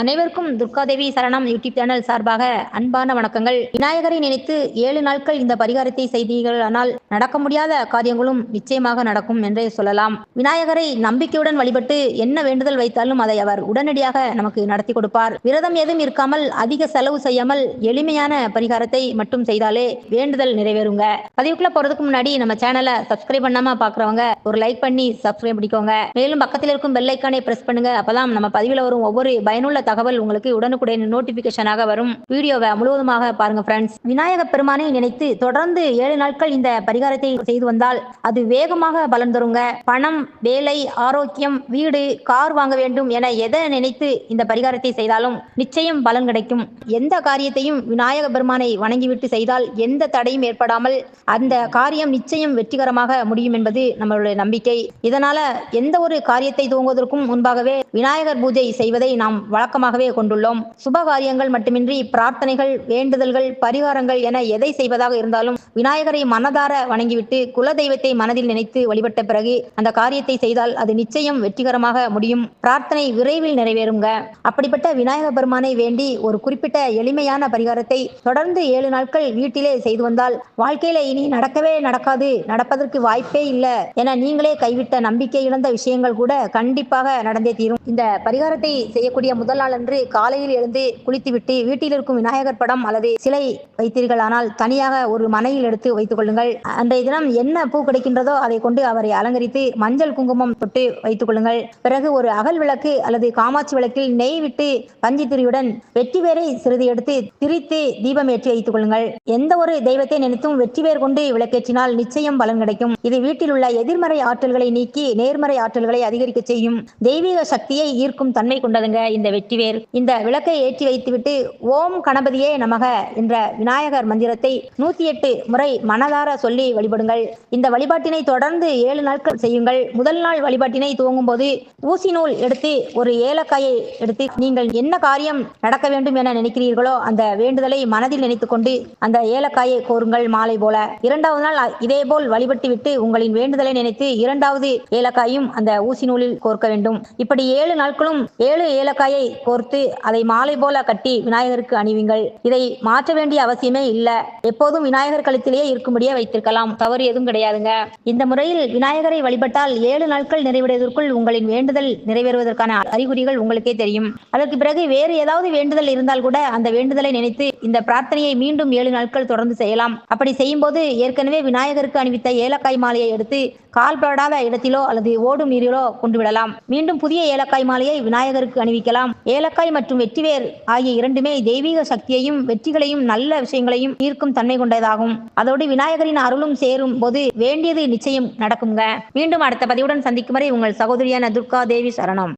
அனைவருக்கும் துர்காதேவி சரணம் YouTube channel சார்பாக அன்பான வணக்கங்கள். விநாயகரை நினைத்து ஏழு நாட்கள் இந்த பரிகாரத்தை செய்தீர்கள் ஆனால் நடக்க முடியாத காரியங்களும் நிச்சயமாக நடக்கும் என்றே சொல்லலாம். விநாயகரை நம்பிக்கையுடன் வழிபட்டு என்ன வேண்டுதல் வைத்தாலும் அதை அவர் உடனடியாக நமக்கு நடத்தி கொடுப்பார். விரதம் எதுவும் இருக்காமல் அதிக செலவு செய்யாமல் எளிமையான பரிகாரத்தை மட்டும் செய்தாலே வேண்டுதல் நிறைவேறுங்க. பதிவுக்குள்ள போறதுக்கு முன்னாடி நம்ம சேனலை சப்ஸ்கிரைப் பண்ணாம பாக்குறவங்க ஒரு லைக் பண்ணி சப்ஸ்கிரைப் பண்ணிக்கோங்க. மேலும் பக்கத்தில் இருக்கும் பெல் ஐக்கானை பிரஸ் பண்ணுங்க. அப்பதான் நம்ம பதிவில் வரும் ஒவ்வொரு பயனுள்ள தகவல் உங்களுக்கு உடனுக்குடன் நோட்டிபிகேஷனாக வரும். வீடியோவை முழுவதுமாக பாருங்க ஃப்ரெண்ட்ஸ் விநாயக பெருமானை நினைத்து தொடர்ந்து ஏழு நாட்கள் இந்த பரிகாரத்தை செய்து வந்தால் அது வேகமாக பலன் தருங்க. பணம் வேலை ஆரோக்கியம் வீடு கார் வாங்க வேண்டும் என எதை நினைத்து இந்த பரிகாரத்தை செய்தாலும் நிச்சயம் பலன் கிடைக்கும். எந்த காரியத்தையும் விநாயக பெருமானை வணங்கிவிட்டு செய்தால் எந்த தடையும் ஏற்படாமல் அந்த காரியம் நிச்சயம் வெற்றிகரமாக முடியும் என்பது நம்மளுடைய நம்பிக்கை. இதனால எந்த ஒரு காரியத்தை துவங்குவதற்கும் முன்பாகவே விநாயகர் பூஜை செய்வதை நாம் வழக்கமாகவே கொண்டுள்ளோம். சுப காரியங்கள் மட்டுமின்றி பிரார்த்தனைகள் வேண்டுதல்கள் பரிகாரங்கள் என எதை செய்வதாக இருந்தாலும் விநாயகரை மனதார வணங்கிவிட்டு குல தெய்வத்தை மனதில் நினைத்து வழிபட்ட பிறகு அந்த காரியத்தை செய்தால் அது நிச்சயம் வெற்றிகரமாக முடியும். பிரார்த்தனை விரைவில் நிறைவேறுங்க. அப்படிப்பட்ட விநாயக பெருமானை வேண்டி ஒரு குறிப்பிட்ட எளிமையான பரிகாரத்தை தொடர்ந்து ஏழு நாட்கள் வீட்டிலே செய்து வந்தால் வாழ்க்கையில இனி நடக்கவே நடக்காது நடப்பதற்கு வாய்ப்பே இல்லை என நீங்களே கைவிட்ட நம்பிக்கை இழந்த விஷயங்கள் கூட கண்டிப்பாக நடந்தே தீரும். இந்த பரிகாரத்தை செய்யக்கூடிய முதல் நாளன்று காலையில் எழுந்து குளித்துவிட்டு வீட்டில் இருக்கும் விநாயகர் படம் அல்லது சிலை வைத்தீர்கள் ஆனால் தனியாக ஒரு மனையில் எடுத்து வைத்துக் கொள்ளுங்கள். அன்றைய தினம் என்ன பூ கிடைக்கின்றதோ அதை கொண்டு அவரை அலங்கரித்து மஞ்சள் குங்குமம் தொட்டு வைத்துக் கொள்ளுங்கள். பிறகு ஒரு அகல் விளக்கு அல்லது காமாட்சி விளக்கில் நெய் விட்டு பஞ்சி திரியுடன் வெற்றி வேரை சிறிது எடுத்து திரித்து தீபம் ஏற்றி வைத்துக் கொள்ளுங்கள். எந்த ஒரு தெய்வத்தை நினைத்தும் வெற்றி வேர் கொண்டு விளக்கேற்றினால் நிச்சயம் பலன் கிடைக்கும். இது வீட்டில் உள்ள எதிர்மறை ஆற்றல்களை நீக்கி நேர்மறை ஆற்றல்களை அதிகரிக்க செய்யும் தெய்வீக சக்தியை ஈர்க்கும் தன்மை கொண்டதுங்க இந்த வெற்றி வெற்றிவேர் இந்த விளக்கை ஏற்றி வைத்துவிட்டு ஓம் கணபதியே நமக என்ற விநாயகர் மந்திரத்தை நூத்தி எட்டு முறை மனதார சொல்லி வழிபடுங்கள். இந்த வழிபாட்டினை தொடர்ந்து ஏழு நாட்கள் செய்யுங்கள். முதல் நாள் வழிபாட்டினை துவங்கும் போது ஊசி நூல் எடுத்து ஒரு ஏலக்காயை எடுத்து நீங்கள் என்ன காரியம் நடக்க வேண்டும் என நினைக்கிறீர்களோ அந்த வேண்டுதலை மனதில் நினைத்துக்கொண்டு அந்த ஏலக்காயை கோருங்கள் மாலை போல. இரண்டாவது நாள் இதே போல் வழிபட்டு விட்டு உங்களின் வேண்டுதலை நினைத்து இரண்டாவது ஏலக்காயும் அந்த ஊசி நூலில் கோர்க்க வேண்டும். இப்படி ஏழு நாட்களும் ஏழு ஏலக்காயை கோர்த்து அதை மாலை போல கட்டி விநாயகருக்கு அணிவிங்கள். இதை மாற்ற வேண்டிய அவசியமே இல்ல. எப்போதும் விநாயகர் கழுத்திலேயே இருக்கும்படியே வைத்திருக்கலாம். தவறு எதுவும் கிடையாதுங்க. இந்த முறையில் விநாயகரை வழிபட்டால் ஏழு நாட்கள் நிறைவடைவதற்குள் உங்களின் வேண்டுதல் நிறைவேறுவதற்கான அறிகுறிகள் உங்களுக்கே தெரியும். அதற்கு பிறகு வேறு ஏதாவது வேண்டுதல் இருந்தால் கூட அந்த வேண்டுதலை நினைத்து இந்த பிரார்த்தனையை மீண்டும் ஏழு நாட்கள் தொடர்ந்து செய்யலாம். அப்படி செய்யும் போது ஏற்கனவே விநாயகருக்கு அணிவித்த ஏலக்காய் மாலையை எடுத்து கால்படாத இடத்திலோ அல்லது ஓடும் நீரிலோ கொண்டு விடலாம். மீண்டும் புதிய ஏலக்காய் மாலையை விநாயகருக்கு அணிவிக்கலாம். ஏலக்காய் மற்றும் வெற்றிவேர் ஆகிய இரண்டுமே தெய்வீக சக்தியையும் வெற்றிகளையும் நல்ல விஷயங்களையும் ஈர்க்கும் தன்மை கொண்டதாகும். அதோடு விநாயகரின் அருளும் சேரும் போது வேண்டியது நிச்சயம் நடக்குங்க மீண்டும் அடுத்த பதிவுடன் சந்திக்கும் வரை உங்கள் சகோதரியான துர்கா தேவி சரணம்.